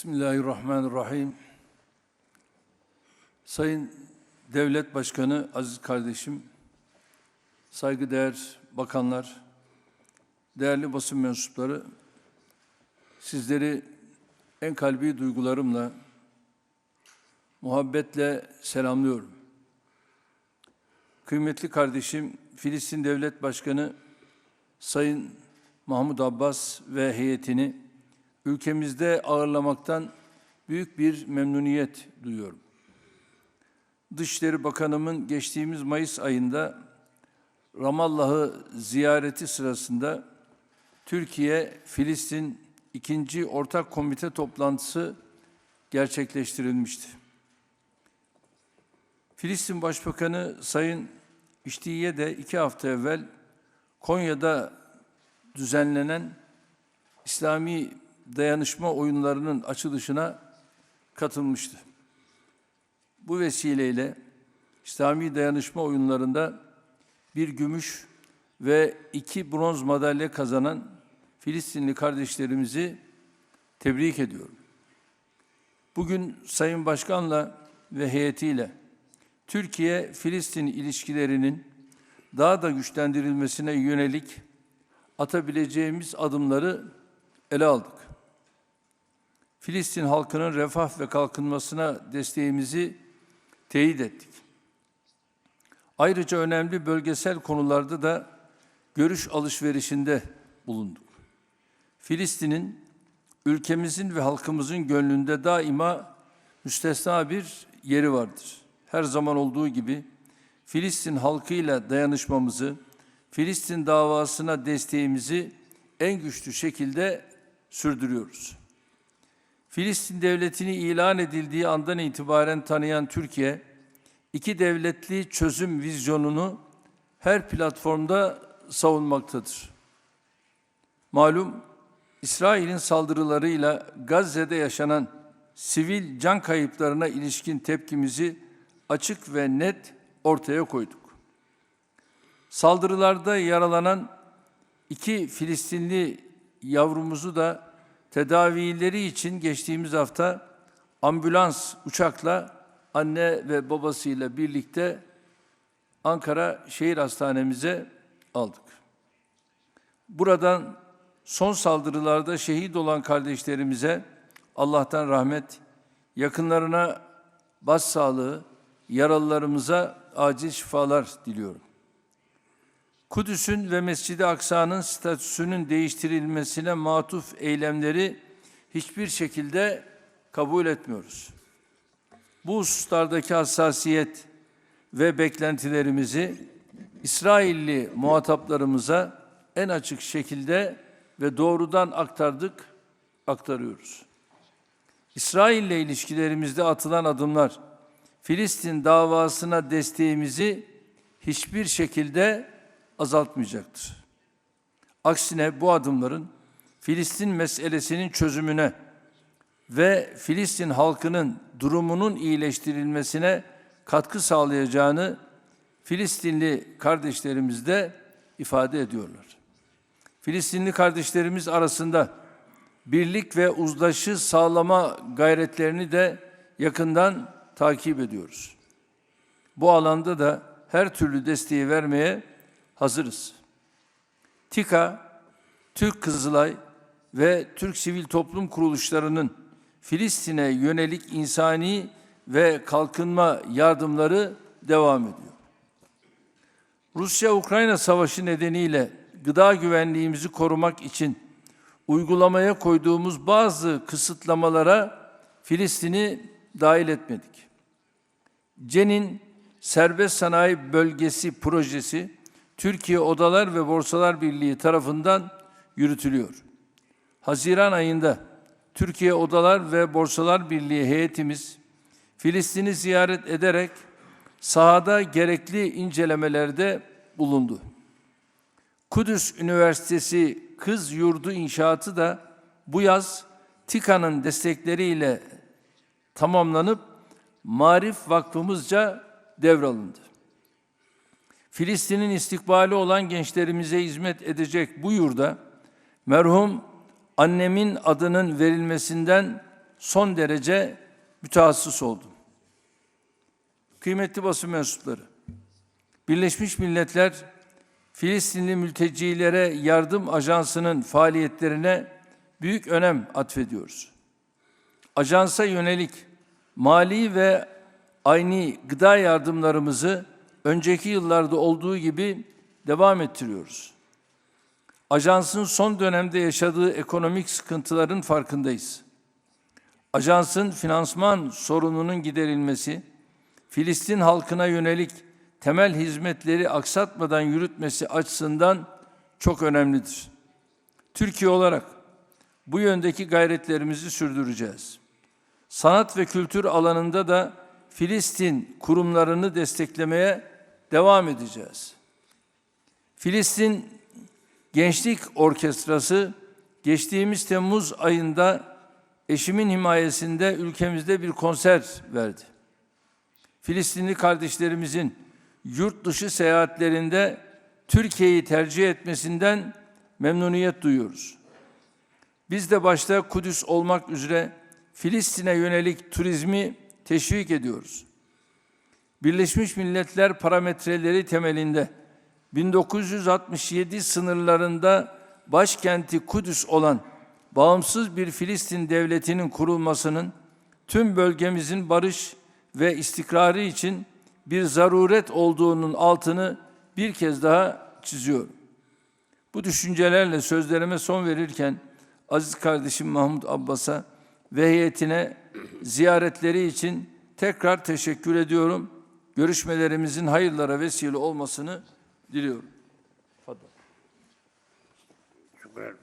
Bismillahirrahmanirrahim. Sayın Devlet Başkanı, aziz kardeşim, saygıdeğer bakanlar, değerli basın mensupları, sizleri en kalbi duygularımla, muhabbetle selamlıyorum. Kıymetli kardeşim, Filistin Devlet Başkanı Sayın Mahmut Abbas ve heyetini ülkemizde ağırlamaktan büyük bir memnuniyet duyuyorum. Dışişleri Bakanımın geçtiğimiz Mayıs ayında Ramallah'ı ziyareti sırasında Türkiye Filistin ikinci ortak komite toplantısı gerçekleştirilmişti. Filistin Başbakanı Sayın İştiye de iki hafta evvel Konya'da düzenlenen İslami dayanışma oyunlarının açılışına katılmıştı. Bu vesileyle İslami dayanışma oyunlarında bir gümüş ve iki bronz madalya kazanan Filistinli kardeşlerimizi tebrik ediyorum. Bugün Sayın Başkan'la ve heyetiyle Türkiye-Filistin ilişkilerinin daha da güçlendirilmesine yönelik atabileceğimiz adımları ele aldık. Filistin halkının refah ve kalkınmasına desteğimizi teyit ettik. Ayrıca önemli bölgesel konularda da görüş alışverişinde bulunduk. Filistin'in ülkemizin ve halkımızın gönlünde daima müstesna bir yeri vardır. Her zaman olduğu gibi Filistin halkıyla dayanışmamızı, Filistin davasına desteğimizi en güçlü şekilde sürdürüyoruz. Filistin devletini ilan edildiği andan itibaren tanıyan Türkiye, iki devletli çözüm vizyonunu her platformda savunmaktadır. Malum İsrail'in saldırılarıyla Gazze'de yaşanan sivil can kayıplarına ilişkin tepkimizi açık ve net ortaya koyduk. Saldırılarda yaralanan iki Filistinli yavrumuzu da tedavileri için geçtiğimiz hafta ambulans uçakla anne ve babasıyla birlikte Ankara Şehir Hastanemize aldık. Buradan son saldırılarda şehit olan kardeşlerimize Allah'tan rahmet, yakınlarına başsağlığı, yaralılarımıza acil şifalar diliyorum. Kudüs'ün ve Mescid-i Aksa'nın statüsünün değiştirilmesine matuf eylemleri hiçbir şekilde kabul etmiyoruz. Bu hususlardaki hassasiyet ve beklentilerimizi İsrailli muhataplarımıza en açık şekilde ve doğrudan aktardık, aktarıyoruz. İsrail ile ilişkilerimizde atılan adımlar Filistin davasına desteğimizi hiçbir şekilde azaltmayacaktır. Aksine bu adımların Filistin meselesinin çözümüne ve Filistin halkının durumunun iyileştirilmesine katkı sağlayacağını Filistinli kardeşlerimiz de ifade ediyorlar. Filistinli kardeşlerimiz arasında birlik ve uzlaşı sağlama gayretlerini de yakından takip ediyoruz. Bu alanda da her türlü desteği vermeye hazırız. TİKA, Türk Kızılay ve Türk Sivil Toplum Kuruluşlarının Filistin'e yönelik insani ve kalkınma yardımları devam ediyor. Rusya-Ukrayna savaşı nedeniyle gıda güvenliğimizi korumak için uygulamaya koyduğumuz bazı kısıtlamalara Filistin'i dahil etmedik. CEN'in Serbest Sanayi Bölgesi projesi Türkiye Odalar ve Borsalar Birliği tarafından yürütülüyor. Haziran ayında Türkiye Odalar ve Borsalar Birliği heyetimiz Filistin'i ziyaret ederek sahada gerekli incelemelerde bulundu. Kudüs Üniversitesi Kız Yurdu inşaatı da bu yaz TİKA'nın destekleriyle tamamlanıp Marif Vakfımızca devralındı. Filistin'in istikbali olan gençlerimize hizmet edecek bu yurda merhum annemin adının verilmesinden son derece mütehassıs oldum. Kıymetli basın mensupları, Birleşmiş Milletler Filistinli mültecilere yardım ajansının faaliyetlerine büyük önem atfediyoruz. Ajansa yönelik mali ve aynı gıda yardımlarımızı önceki yıllarda olduğu gibi devam ettiriyoruz. Ajansın son dönemde yaşadığı ekonomik sıkıntıların farkındayız. Ajansın finansman sorununun giderilmesi, Filistin halkına yönelik temel hizmetleri aksatmadan yürütmesi açısından çok önemlidir. Türkiye olarak bu yöndeki gayretlerimizi sürdüreceğiz. Sanat ve kültür alanında da Filistin kurumlarını desteklemeye devam edeceğiz. Filistin Gençlik Orkestrası geçtiğimiz Temmuz ayında eşimin himayesinde ülkemizde bir konser verdi. Filistinli kardeşlerimizin yurt dışı seyahatlerinde Türkiye'yi tercih etmesinden memnuniyet duyuyoruz. Biz de başta Kudüs olmak üzere Filistin'e yönelik turizmi teşvik ediyoruz. Birleşmiş Milletler parametreleri temelinde 1967 sınırlarında başkenti Kudüs olan bağımsız bir Filistin devletinin kurulmasının tüm bölgemizin barış ve istikrarı için bir zaruret olduğunun altını bir kez daha çiziyorum. Bu düşüncelerle sözlerime son verirken aziz kardeşim Mahmut Abbas'a ve heyetine ziyaretleri için tekrar teşekkür ediyorum. Görüşmelerimizin hayırlara vesile olmasını diliyorum. Şükran.